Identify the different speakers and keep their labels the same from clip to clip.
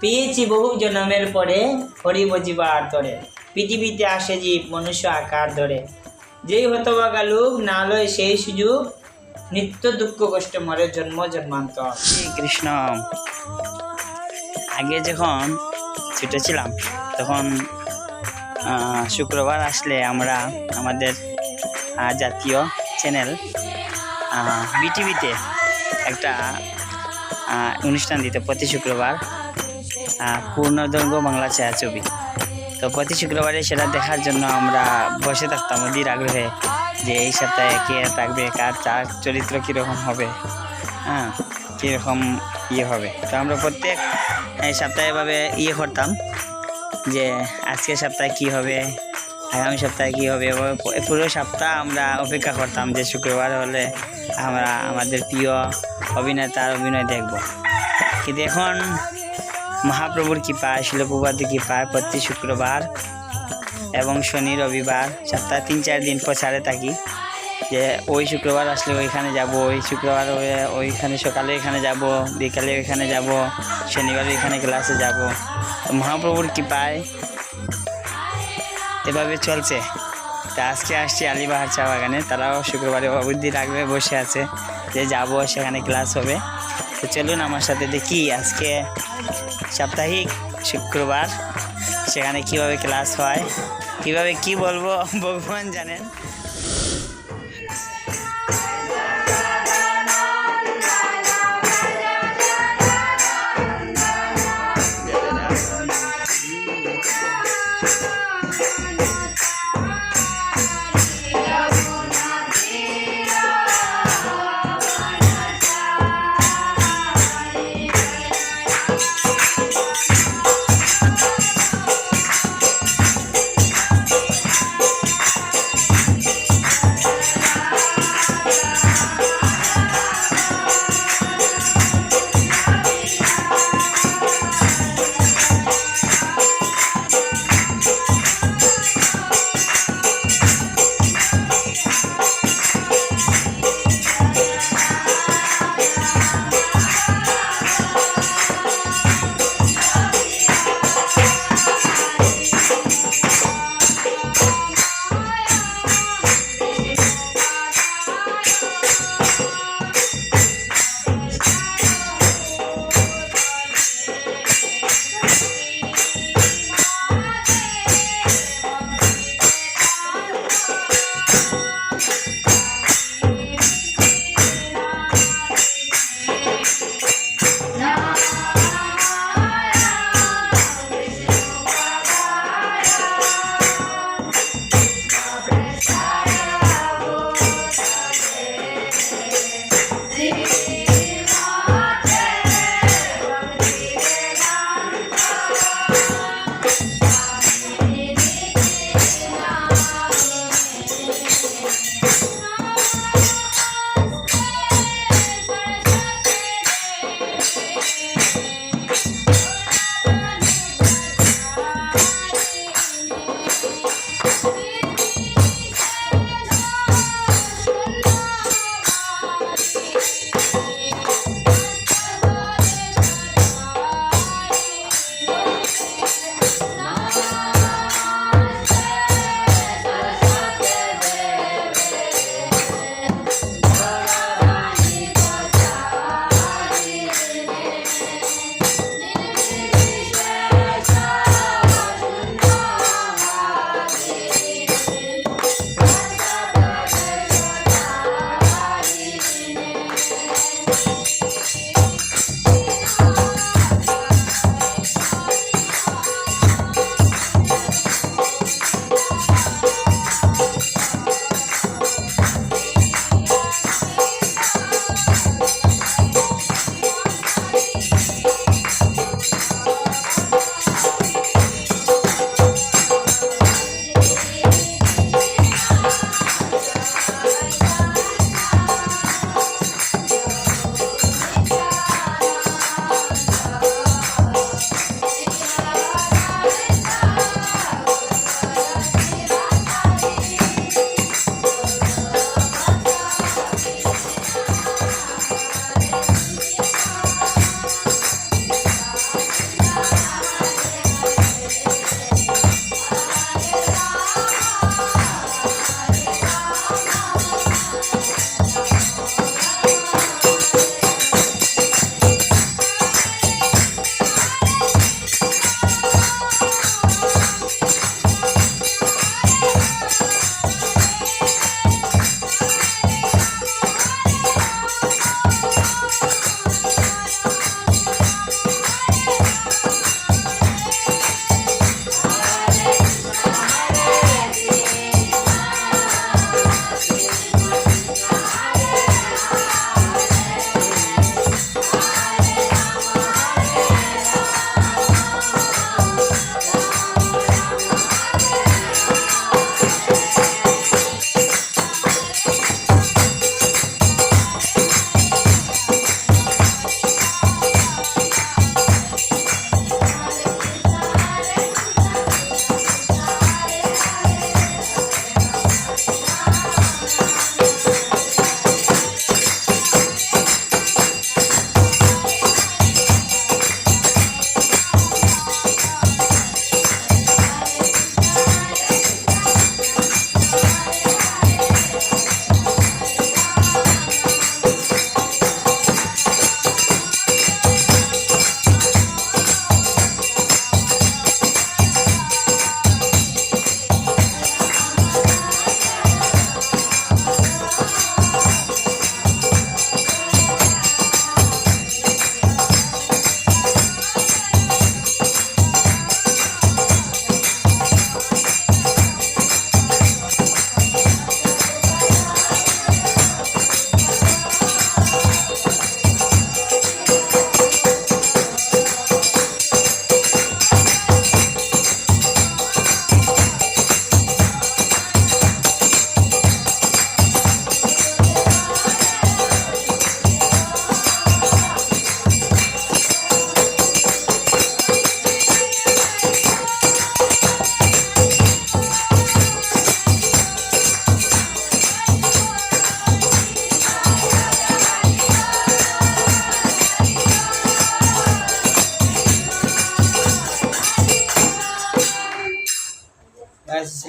Speaker 1: পেয়েছি বহু জন্মের পরে হরি বজিবার তরে। পৃথিবীতে আসে জীব, মনুষ্য আকার ধরে। যেই হতবাগা লোক না লয় সেই সুযোগ, নিত্য দুঃখ কষ্ট মরে জন্ম জন্মান্তর।
Speaker 2: কৃষ্ণ আগে যখন ছোট ছিলাম তখন শুক্রবার আসলে আমরা আমাদের জাতীয় চ্যানেল বিটিভিতে একটা অনুষ্ঠান দিত প্রতি শুক্রবার। পূর্ণদৈর্ঘ্য বাংলা ছায়াছবি। তো প্রতি শুক্রবারে সেটা দেখার জন্য আমরা বসে থাকতাম অধীর আগ্রহে যে এই সপ্তাহে কে থাকবে, কার চার চরিত্র কীরকম হবে হ্যাঁ কীরকম ইয়ে হবে। তো আমরা প্রত্যেক সপ্তাহে এভাবে ইয়ে করতাম যে আজকে সপ্তাহে কি হবে, আগামী সপ্তাহে কি হবে পুরো সপ্তাহ আমরা অপেক্ষা করতাম যে শুক্রবার হলে আমরা আমাদের প্রিয় অভিনেতার অভিনয় দেখব। কিন্তু এখন মহাপ্রভুর কৃপায় শিলপ্রভাতের কৃপায় প্রতি শুক্রবার এবং শনি, রবিবার, সপ্তাহে তিন, চার দিন প্রচারে থাকি যে ওই শুক্রবার আসলে ওইখানে যাব, ওই শুক্রবার ওই- ওইখানে সকালে এখানে যাব, বিকালে ওইখানে যাব, শনিবার ওইখানে ক্লাসে যাব। মহাপ্রভুর কৃপায় এভাবে চলছে। তা আজকে আসছি আলিবাহার চা বাগানে, তারাও শুক্রবারে অবধি রাখবে, বসে আছে যে যাব, সেখানে ক্লাস হবে। তো চলুন আমার সাথে দেখি আজকে সাপ্তাহিক শুক্রবার সেখানে কীভাবে ক্লাস হয় কীভাবে কি বলব ভগবান জানেন।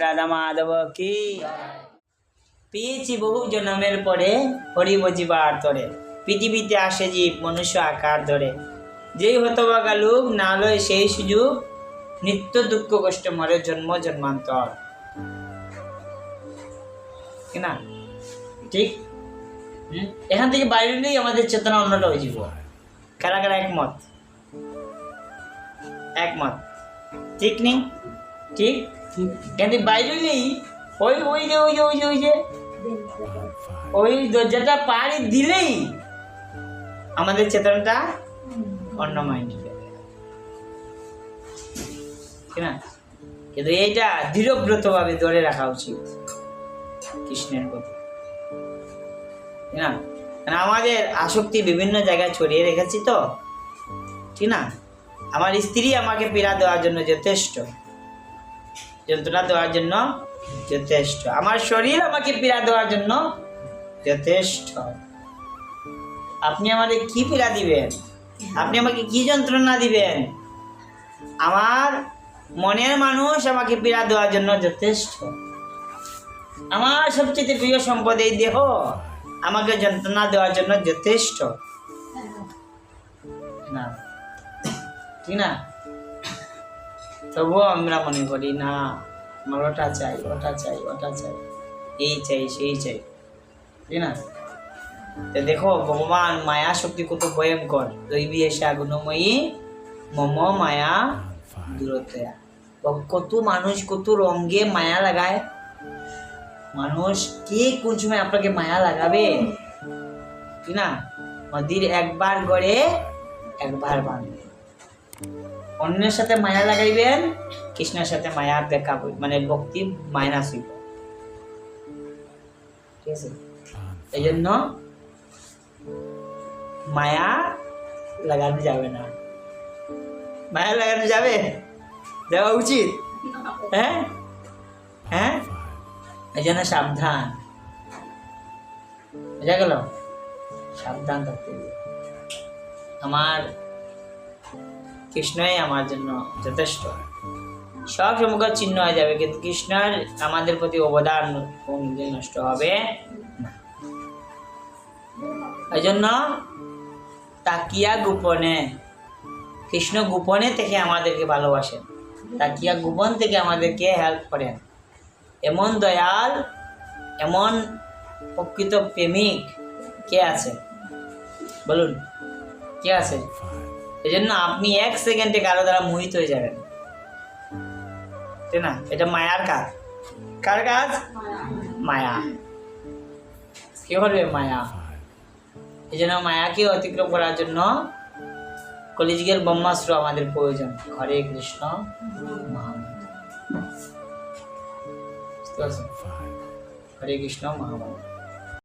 Speaker 1: রাধা মাধব কি পেয়েছি বহু জন্মের পরে হরি বজিবার তরে। পৃথিবীতে আসে জীব, মনুষ্য আকার ধরে। যেই হতবাগা লোক না লয় সেই সুযোগ, নিত্য দুঃখ কষ্ট মরে জন্ম জন্মান্তর। না? ঠিক? এখান থেকে বাইরে নেই আমাদের চেতনা অন্যটা হয়ে যাব। কারা কারা একমত? একমত। ঠিক নেই? ঠিক? কিন্তু বাইরে নেই। ওই ওই যে ওই যে ওই যে ওই যে। ওই দরজাটা পাড়ি দিলেই আমাদের চেতনাটা অন্য মাইন্ড না? কিন্তু এইটা দৃঢ়ব্রত ভাবে ধরে রাখা উচিত কৃষ্ণের প্রতি না? আমাদের আসক্তি বিভিন্ন জায়গায় ছড়িয়ে রেখেছি তো। ঠিক না? আমার স্ত্রী আমাকে পীড়া দেওয়ার জন্য যথেষ্ট। যন্ত্রণা দেওয়ার জন্য যথেষ্ট। আমার শরীর আমাকে পীড়া দেওয়ার জন্য যথেষ্ট। আপনি আমাদের কি পীড়া দিবেন? আপনি আমাকে কি যন্ত্রণা দিবেন? আমার মনের মানুষ আমাকে পীড়া দেওয়ার জন্য যথেষ্ট। আমার সবচেয়ে প্রিয় সম্পদ এই দেহ। আমাকে যন্ত্রণা দেওয়ার জন্য যথেষ্ট। না। ঠিক না? তবুও আমরা মনে করি, না, আমার ওটা চাই ওটা চাই ওটা চাই, এই চাই, সেই চাই। ঠিক না? তো দেখো, ভগবান মায়া শক্তি কত ভয়ঙ্কর। দৈবী এসে আগুনময়ী, মম মায়া দূরতয়া কত মানুষ, কত রঙ্গে মায়া লাগায়। মানুষ কে কোন সময় আপনাকে মায়া লাগাবে? ঠিক না? নদীর একবার গড়ে একবার বাঁধবে। অন্যের সাথে মায়া লাগাইবেন কৃষ্ণের সাথে মায়া বেকা মানে ভক্তি মাইনাস হইব। ঠিক আছে? এই জন্য মায়া লাগানো যাবে না। মায়া লাগানো যাবে? দেওয়া উচিত? হ্যাঁ? হ্যাঁ? এই জন্য সাবধান। বুঝা গেল? সাবধান থাকতে আমার কৃষ্ণই আমার জন্য যথেষ্ট। সব সমুখ চিহ্ন হয়ে যাবে, কিন্তু কৃষ্ণের আমাদের প্রতি অবদান কোনদিন নষ্ট হবে এই জন্য তাকিয়া গোপনে, কৃষ্ণ গোপনে থেকে আমাদেরকে ভালোবাসেন। তাকিয়া গোপন থেকে আমাদেরকে হেল্প করেন। এমন দয়াল, এমন প্রকৃত প্রেমিক কে আছে? বলুন, কে আছে? এই জন্য আপনি এক সেকেন্ডে কারও দ্বারা মোহিত হয়ে যাবেন। তাই না? এটা মায়ার কাজ। কার কাজ? মায়া। কে করবে মায়া? এই জন্য মায়াকে অতিক্রম করার জন্য কলিযুগের ব্রহ্মাস্ত্র আমাদের প্রয়োজন। হরে কৃষ্ণ হরে কৃষ্ণ মহামন্ত্র।